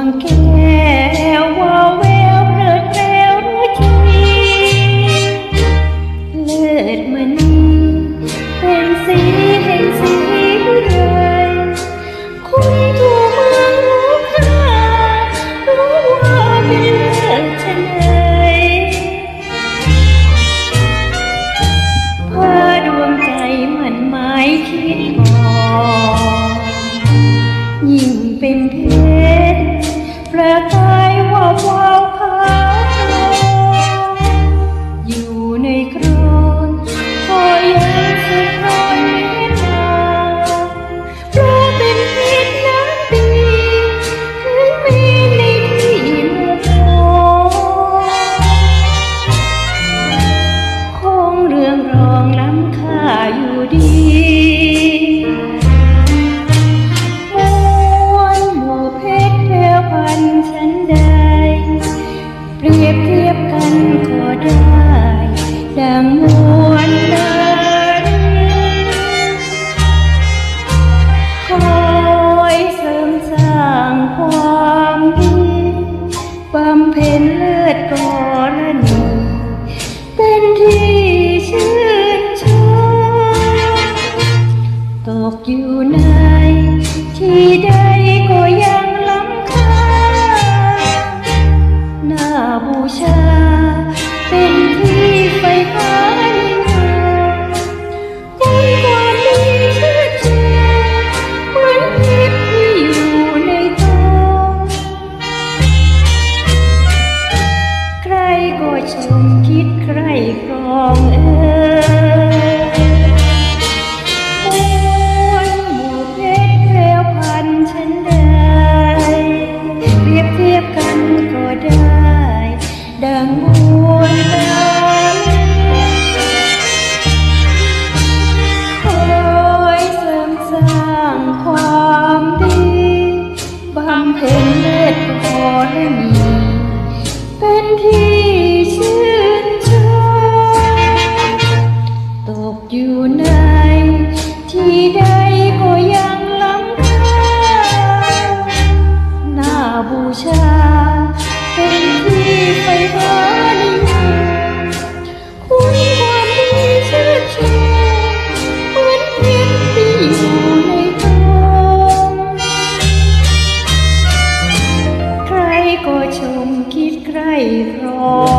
วงแก้วว่าเววเลิดเพลินรู้ชีเลิดมณีเป็นสีเห็นสีไรคุยทั่วเมืองรู้ค่ารู้ว่าเป็นเลิศชนไหนพาดวงใจมันหมายคิดออกยิ่งเป็นเพช แปลใจว่าเฝ้า ที่ใดก็ยังลำคาน้าบูชา เป็นที่ไฟฟ้าคนความดีชื่อเจเหมือนเพชที่อยู่ในทอใครก็ชมคิดใครครองเออ ดังบัวตาคอยเสริมสร้างความดีบำเพ็ญเมตตาและมีเป็นที่ชื่อ ก็ชมคิดใครพร้อม